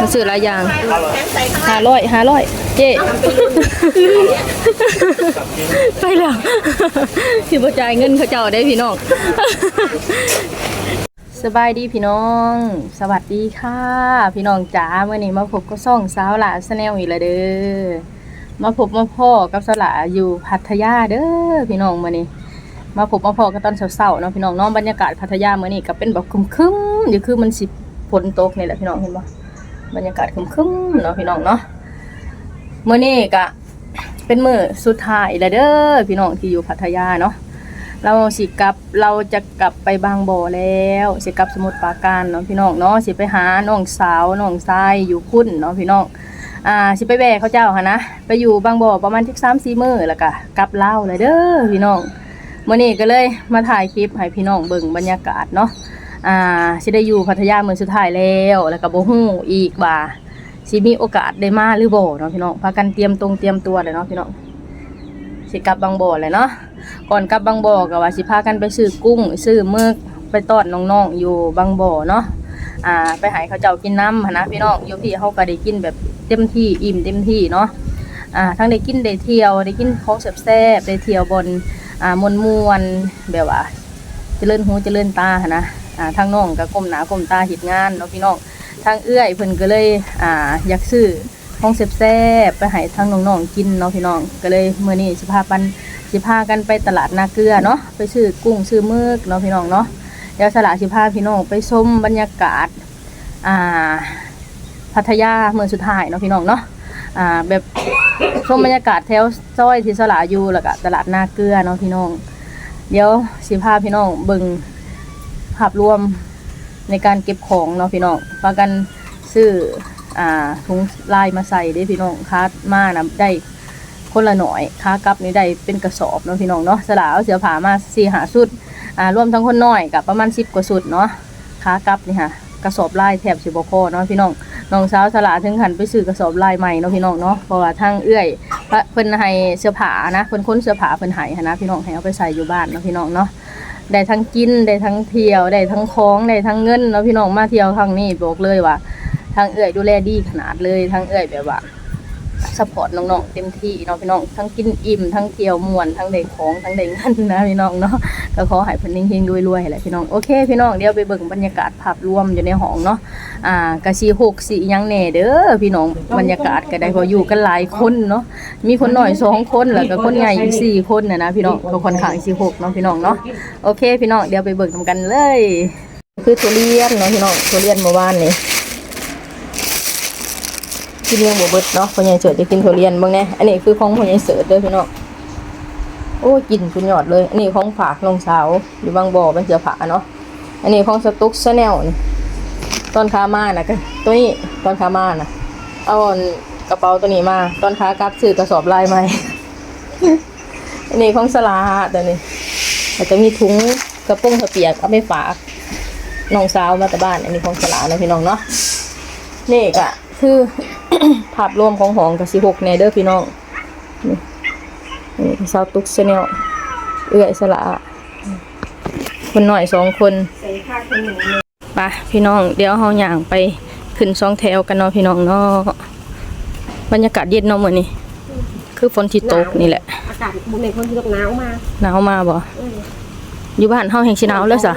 มันซื้อหลายอย่างห้าร้อยห้าร้อยเจ๊ไปแล้วพี่บ่จ่ายเงินเขาเจ้าได้พี่น้องสบายดีพี่น้อง สวัสดีค่ะ พี่น้องจ๋าเมื่อนี้มาพบกับซ่องสาวหลาสแนลอีกแล้วเด้อมาพบมาพ่อกับสาวหลาอยู่พัทยาเด้อพี่น้องมื่อนี้มาพบมาพ่อกันตอนเช้าๆเนาะพี่น้องเน้องบรรยากาศพัทยามื่อนี้ก็เป็นแบบครึมๆอยู่คือมันสิฝนตกนี่แหละพี่น้องเห็นบ่ บรรยากาศครึมๆเนาะพี่น้องเนาะเมื่อนี้ก็เป็นมื้อสุดท้ายแล้วเด้อพี่น้องที่อยู่พัทยาเนาะเราสิกลับเราจะกลับไปบางบ่อแล้วสิกลับสมุทรปราการเนาะพี่น้องเนาะสิไปหาน้องสาวน้องชายอยู่พุ่นเนาะพี่น้องอ่าสิไปแบกเขาเจ้าค่ะนะไปอยู่บางบ่อประมาณ13 4มื้อแล้วก็กลับเลาเลยเด้อพี่น้องเมื้อนี้ก็เลยมาถ่ายคลิปให้พี่น้องเบิ่งบรรยากาศเนาะ อ่าสิได้อยู่พัทยาเมื้อสุดท้ายแล้ว แล้วก็บ่ฮู้อีกว่าสิมีโอกาสได้มาหรือบ่เนาะพี่น้องพากันเตรียมตรงเตรียมตัวเลยเนาะพี่น้องสิกลับบางบ่อเลยเนาะก่อนกลับบางบ่อก็ว่าสิพากันไปซื้อกุ้งซื้อมึกไปตอดน้องๆอยู่บางบ่อเนาะอ่าไปให้เขาเจ้ากินน้ำนะพี่น้องอยู่ที่เขาก็ได้กินแบบเต็มที่อิ่มเต็มที่เนาะอ่าทั้งได้กินได้เที่ยวได้กินของแซ่บๆได้เที่ยวบนอ่ามวนมวนๆแบบว่า เจริญหูเจริญตานะอ่าทางน้องก็ก้มหนาก้มตาเฮ็ดงานเนาะพี่น้องทางเอื้อยเพิ่นก็เลยอ่าอยากซื้อของแซ่บๆไปให้ทางน้องๆกินเนาะพี่น้องก็เลยเมื้อนี้สิพาปันสิพากันไปตลาดนาเกลือเนาะไปซื้อกุ้งซื้อมึกเนาะพี่น้องเนาะเดี๋ยวสละสิพาพี่น้องไปชมบรรยากาศอ่าพัทยาเมืองสุดท้ายเนาะพี่น้องเนาะอ่าแบบชมบรรยากาศแถวซอยที่สละอยู่แล้วก็ตลาดนาเกลือเนาะพี่น้อง เดี๋ยวสิพาพี่น้องเบิ่งภาพรวมในการเก็บของเนาะพี่น้องพากันซื้ออ่าถุงลายมาใส่เด้พี่น้องคาดมานะได้คนละหน่อยค้ากลับนี่ได้เป็นกระสอบเนาะพี่น้องเนาะสลาเอาเสือผามาสี่หาสุดอ่ารวมทั้งคนน้อยกับประมาณสิบกว่าสุดเนาะค้ากลับนี่ค่ะกระสอบลายแถบสิบคอเนาะพี่น้องน้องสาวสลาถึงขันไปซื้อกระสอบลายใหม่เนาะพี่น้องเนาะเพราะว่าทางเอื้อย เพิ่นให้เสื้อผ้านะเพิ่นค้นเสื้อผ้าเพิ่นให้หั้นนะพี่น้องให้เอาไปใส่อยู่บ้านเนาะพี่น้องเนาะได้ทั้งกินได้ทั้งเที่ยวได้ทั้งของได้ทั้งเงินเนาะพี่น้องมาเที่ยวครั้งนี้บอกเลยว่าทางเอื้อยดูแลดีขนาดเลยทางเอื้อยแบบว่า สปอร์ตน้องๆเต็มที่เนาะพี่น้องทั้งกินอิ่มทั้งเที่ยวม่วนทั้งได้ของทั้งได้เงินนะพี่น้องเนาะก็ขอให้เพิ่นเฮงๆรวยๆแหละพี่น้องโอเคพี่น้องเดี๋ยวไปเบิ่งบรรยากาศภาพรวมอยู่ในห้องเนาะอ่ากะสิ6สิยังแหน่เด้อพี่น้องบรรยากาศก็ได้พออยู่กันหลายคนเนาะมีคนหน้อยสองคนแล้วก็คนใหญ่อีกสี่คนน่ะนะพี่น้องก็ค่อนข้างสิ6เนาะพี่น้องเนาะโอเค พี่น้องเดี๋ยวไปเบิ่งนำกันเลย คือทุเรียนเนาะพี่น้องทุเรียนเมื่อวานนี้ กินยังบ่เบิดเนาะพ่อใหญ่เสิร์ชจะกินทุเรียนบิ่งแน่อันนี้คือของพ่อใหญ่เสิร์ชเด้อพี่น้องโอ้กินสุดยอดเลย อันนี้ของฝากน้องสาวอยู่บางบ่อเป็นเสือผาเนาะอันนี้ของสตุ๊กชาแนลนี่ตอนขามาน่ะก็ตัวนี้ตอนขามาน่ะเอากระเป๋าตัวนี้มา ตอนขากลับซื้อกระสอบลายใหม่อันนี้ของสลาตัวนี้แล้วก็มีถุงกระโปรงกระเปียกเอาไปฝากน้องสาวมาแต่บ้าน อันนี้ของสลานะพี่น้องเนาะนี่ก็คือ ภาพรวมของหองกับสิหกในเด้อพี่น้องนี่นี่สาวตุกชาแนลเอื้อยสละคนหน่อยสองคนไปพี่น้อง เดี๋ยวเฮาย่างไปขึ้นสองแถวกันเนาะพี่น้องเนาะบรรยากาศเย็นเนาะมื้อนี้คือฝนที่ตกนี่แหละอากาศบุญในคนที่ตกหนาวมาหนาวมาบ่เอออยู่บ้านเฮาแห่งสิหนาวเลยซะ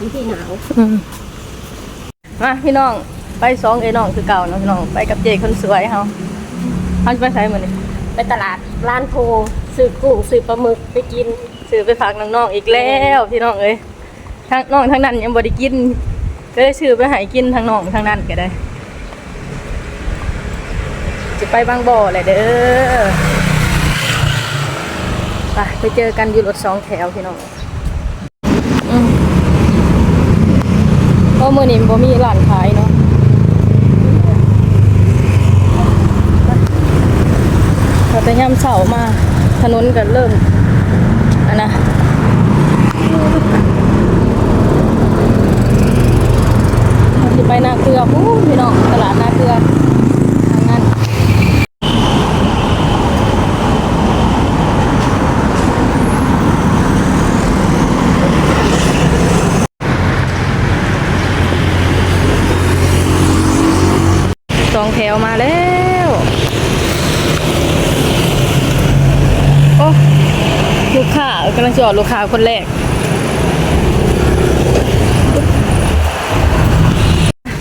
วิธีหนาวอืมมาพี่น้อง ไปสองไอ้น้องคือเก่าเนาะพี่น้องไปกับเจคนสวยเฮาเฮาจะไปไสมื้อนี้ไปตลาดร้านโพซื้อกุ้งซื้อปลาหมึกไปกินซื้อไปฝากน้องๆอีกแล้วพี่น้องเอ้ยทั้งน้องทั้งนั้นยังบ่ได้กินก็เลยซื้อไปให้กินทั้งน้องทั้งนั้นก็ได้จะไปบางบ่อแหละเด้อไปไปเจอกันอยู่รถสองแถวพี่น้องอืมเพราะมื้อนี้บ่มีร้านขายเนาะ พอแต่ย่ำเสามา ถนนก็เริ่มอันนะเราสิไปนาเกลือพู้นพี่น้องตลาดนาเกลือทางนั้นสองแถวมาแล้ว โอ้ลูกค้ากำลังจะ ออกลูกค้าคนแรก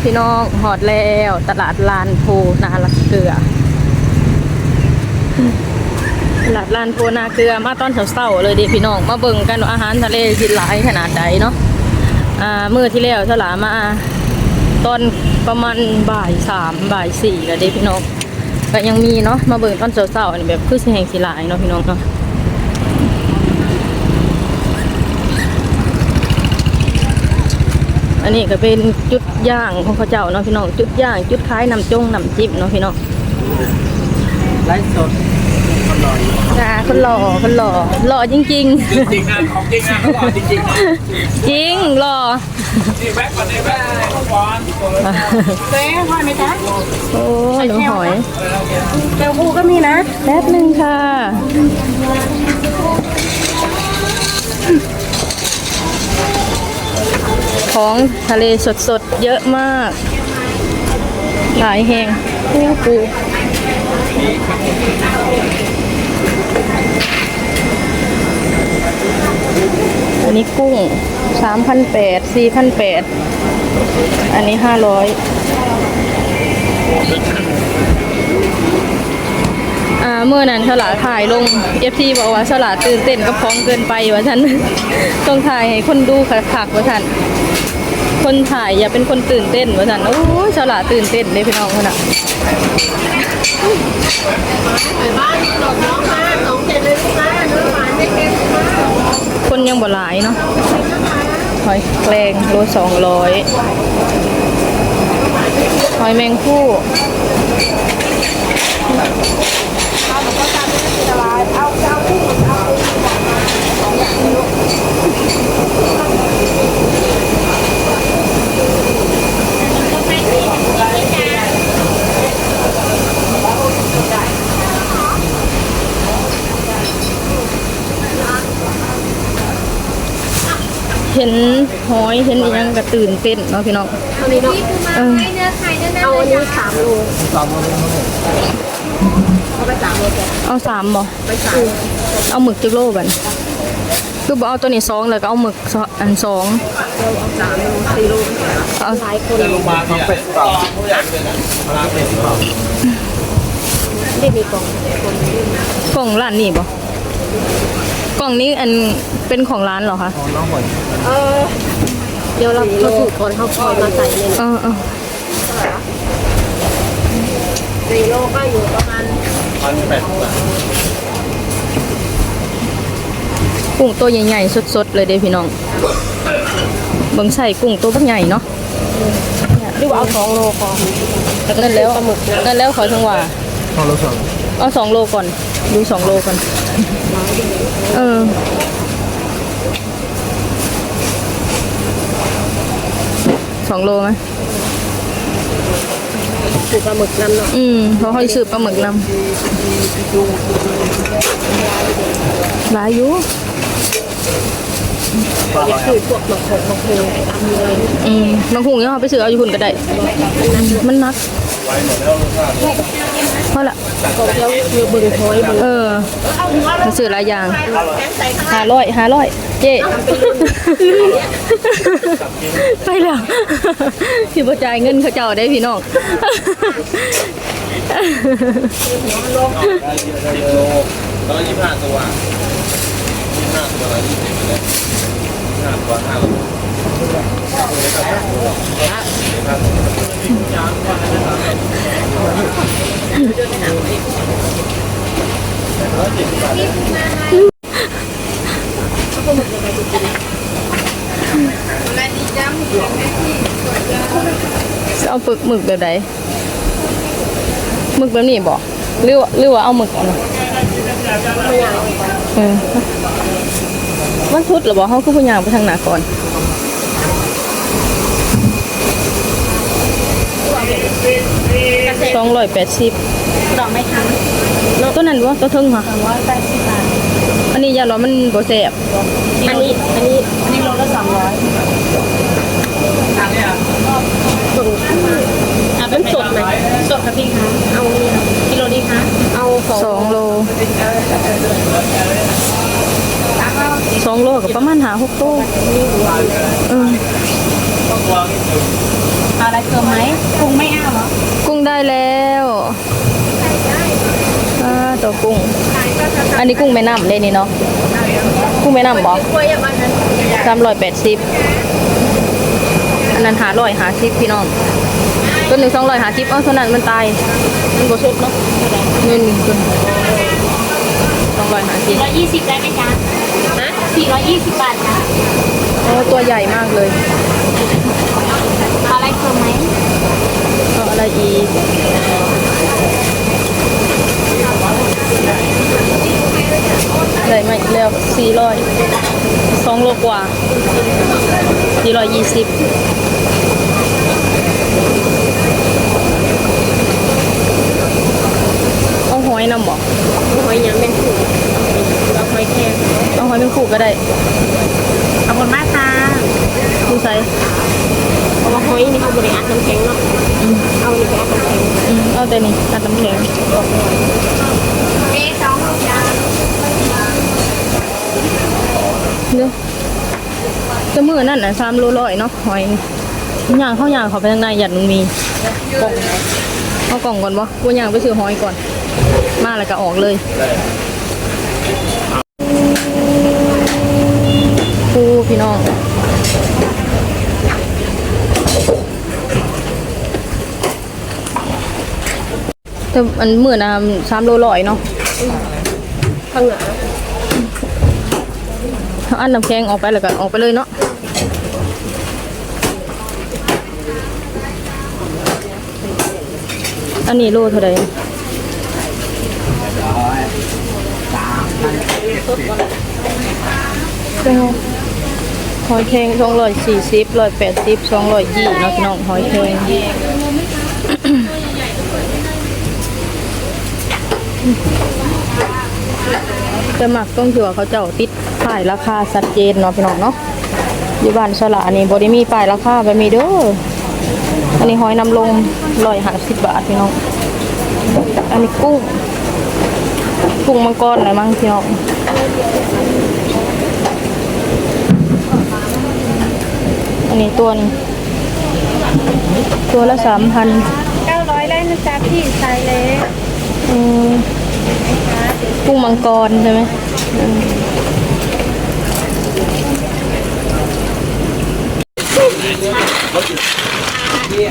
พี่น้องหอดแล้ว ตลาดลานโพนาลักเกลือ ตลาดลานโพนาเกลือมาตอนเช้าๆเลยเดิพี่น้อง มาเบิ่งกันอาหารทะเลกินหลายขนาดใดเนาะอ่ามื้อที่แล้วเฉลามาตอนประมาณบ่ายสามบ่ายสี่แล้วเดิพี่น้องก็ยังมีเนาะมาเบิ่งตอนเช้าๆนี่แบบคือสิแห่งสิหลายเนาะพี่น้องเนาะ อันนี้ก็เป็นจุดย่างของเขาเจ้าเนาะพี่น้องจุดย่างจุดคล้ายน้ำจงน้ำจิ้มเนาะพี่น้องไลฟ์สดคนรออยู่อ่าคนหล่อคนหล่อหล่อจริงจริงนะของจริงนะเขาบอกจริงๆนะๆจริงหล่อนี่แบ็คก่อนนี่แบ็คก่อนเจ๊พอไหมจ๊ะโอ้หนูหอยเต้าหู้ก็มีนะแป๊บหนึ่งค่ะของ ทะเลสดๆ เยอะมาก หลายแห่งโอ้ปูอันนี้กุ้งสามพันแปดสี่พันแปดอันนี้ห้าร้อยอ่าเมื่อนั้นฉลาถ่ายลงเอฟซีบอกว่าฉลาตื่นเต้นกับของเกินไปว่าฉันต้องถ่ายให้คนดูคักๆว่าฉัน คนถ่ายอย่าเป็นคนตื่นเต้นว่าสันโอ้ยฉลาดตื่นเต้นเลยพี่น้องคนน่ะบ้านน้องมาน้องเจ็ดเลยลูกมาน้อหวาไม่เค็มมาคนยังบ่หลายเนาะหอยแกลงโลสองร้อยหอยแมงคู่ ห็นหอยเห็นอีหยังก็ตื่นเต้นเนาะพี่น้องเอานี้เนาะเออเอาอันนี้สามโลเอาไปสามโลจ้ะเอาสามบ่ไปสามเอาหมึกจักโลบันคือบ่เอาตัวนี้สองแล้วก็เอาหมึกสองอันสองเราเอาสามโลสี่โลเอาหลายคนลงมาเนี่ยเป็ดเปล่าปลาเป็ดเปล่าได้มีกล่องคนกล่องร้านนี่บ่ กล่องนี้อันเป็นของร้านเหรอคะของน้องหอยเออเดี๋ยวเราเราถูกก่อนเขาคอยมาใส่ในเออเออสี่โลก็อยู่ประมาณพันแปดบาทกุ้งตัวใหญ่ๆสดๆเลยเด้พี่น้องเบิ่งใส่กุ้งตัวบักใหญ่เนาะหรือว่าเอาสองโลก่อนนั่นแล้วนั่นแล้วขอจังหว่าของเราสองเอาสองโลก่อน ดูสองโลก่อน เออ สองโลไหมถูกปลาหมึกน้ำเนาะ อืมเพราะเขาซื้อปลาหมึกนำหลายอยู่ คือพวกหมักหกหมักโฮตามเลยอืมบางหุงเนี่ยเขาไปซื้อเอาอยู่หุ่นก็ได้ มันนักเพราะละกองเดียวคือบึงหอยบึงเออมาซื้อหลายอย่างห้าร้อยห้าร้อยเจ๊ไปแล้วพี่บจ่ายเงินเขาเจ้าได้พี่น้องสิบโลแล้วยี่สิบห้าตัวยี่สิบห้าตัวอะไรยี่สิบ เลยห้าตัวห้าโลเอาปึกหมึกแบบไหนหมึกแบบนี้บอกหรือว่าหรือว่าเอาหมึกเอนเออ มันทุดหรือบอกเขาคือผู้ยางไปทางหนาก่อนสองร้อยแปดสิบดอกไม้ค้างตัวนั้นวะตัวเทึงค่ะสองร้อยแปดสิบบาทอันนี้ยาหรอมันโบแสบอันนี้อันนี้อันนี้โลละสองร้อยบึงอะเป็นสดไหมสดกับสองโล สองโลกับประมาณหาหกโลเออเอาอะไรเติมไหมปรุงไม่เอาเหรอกุ้งได้แล้วอ่าตัวกุ้ง อันนี้กุ้งแม่น้ำเลยนี่เนาะ กุ้งแม่น้ำบอกกล้วยอย่างนั้นสามร้อยแปดสิบอันนั้นหาร้อยหาสิบพี่น้องตัวหนึ่งสองร้อยหาสิบเอ้าเท่านั้นมันตายมันก็สุดเนาะเงิน ตัวสองร้อยหาสิบร้อยยี่สิบได้ไหมจ๊ะฮะสี่ร้อยยี่สิบบาทจ้ะโอ้ตัวใหญ่มากเลยเอาอะไรเติมไหมเอาอะไรอีกได้มาอีกแล้วสี่ร้อยสองโลกว่าสี่ร้อยยี่สิบเอาหอยนำบอกหอยยังเป็น ผูกเราหอยแครงเอาหอยเป็นคู่ก็ได้ขอบคุณมากค่ะดูใส่เพราะว่าหอยนี่เขาบริหารน้ำแข็งเนาะเอานี่ไปอัดน้ำแข็งอืมเอาแต่นี่ตัดน้ำแข็งเอ๊สองจานเนื้อจะมือนั่นน่ะสามโลร้อยเนาะหอยย่างเข้าย่างเขาไปทางในหยัดมันมีกล่องเอากล่องก่อนวะกูย่างไปซื้อหอยก่อน มาแล้วก็ออกเลยปู พี่น้องแต่อันมือนะสามโลร้อยเนาะข้างหน้าเอาอันน้ำแข็งออกไปแล้วก็ออกไปเลยเนาะอันนี้โลเท่าไหร่ หอยแครงสองร้อยสี่สิบร้อยแปดสิบสองร้อยยี่เนาะพี่น้องหอยแครงจะหมักต้องถือว่าเขาเจ้าติดป้ายราคาชัดเจนเนาะพี่น้องเนาะอยู่บ้านสละนี่บริมีป้ายราคาแบบมีเด้ออันนี้หอยนำลงร้อยห้าสิบบาทพี่น้อง อันนี้กุ้ง กุ้งมังกรอะไรมั้งพี่น้อง อันนี้ตัวหนึงตัวละสามพันเก้าร้อยได้นะจ๊ะพี่ไซส์เล็กกุ้งมังกรใช่ไหมอืม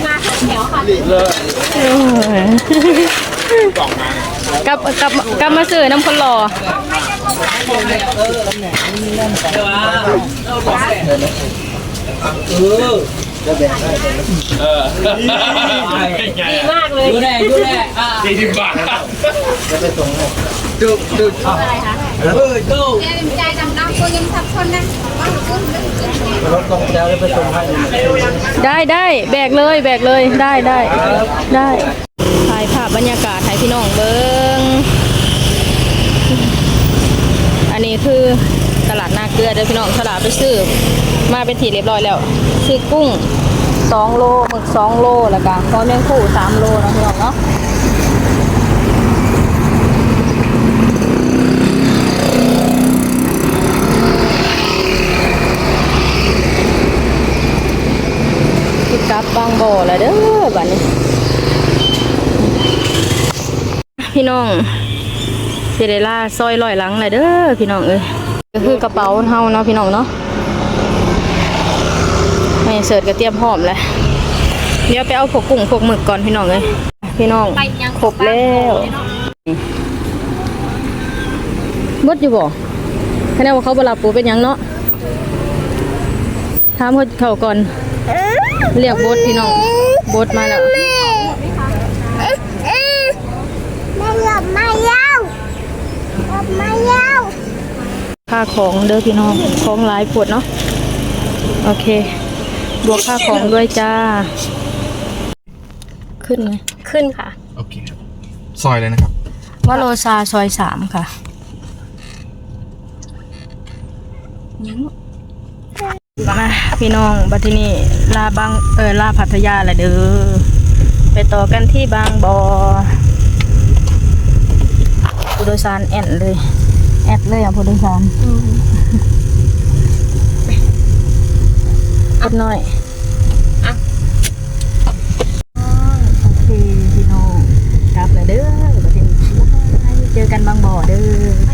มาแถวค่ะเออกลับกลับกลับมาซื้อน้ำคนหล่อ ดีมากเลยดูแลดูแลอ่าสี่สิบบาทนะครับดูดูอะไรคะเออดูใจดำน้ำคนยังทับคนนะรถตรงแล้วไปส่งให้ได้ได้แบกเลยแบกเลยได้ได้ได้ถ่ายภาพบรรยากาศให้พี่น้องเบิ้งอันนี้คือ ตลาดนาเกลือเด้อพี่น้องตลาดไปซื้อมาเป็นทีเรียบร้อยแล้ว ซื้อกุ้งสองโลหมึกสองโลแล้วก็พอนแมงคู่สามโลนะพี่น้องเนาะกลับบางบ่อแล้วเด้อบัดนี้ พี่น้องเซเดล่าซอยลอยหลังเลยเด้อพี่น้องเอ้ย ก็คือกระเป๋าเฮาเนาะพี่น้องเนาะไม่เสิร์ชก็เตรียมพร้อมแล้วเดี๋ยวไปเอาพวกกุ้งพวกหมึกก่อนพี่น้องเอ้ยพี่น้องครบแล้วเบดอยู่บ่คะแนนว่าเขาบรับปูเป็นหยังเนาะถามเขาเขาก่อน เรียกบดพี่น้องบดมาแล้ว ค่าของเด้อพี่น้องของหลายปวดเนาะโอเค บวกค่าของด้วยจ้า ขึ้นไหมขึ้นค่ะ โอเคครับซอยเลยนะครับ วโรซาซอยสามค่ะ มาพี่น้องบัดทีนี้ลาบางเออลาพัทยาละเด้อไปต่อกันที่บางบอผู้โดยสารแอนเลย แอดเลยอะผู้โดยสารกดหน่อยโอเคพี่น้องกลับแล้วเด้อประเทศเจอกันบางบ่อเด้อบ๊ายบาย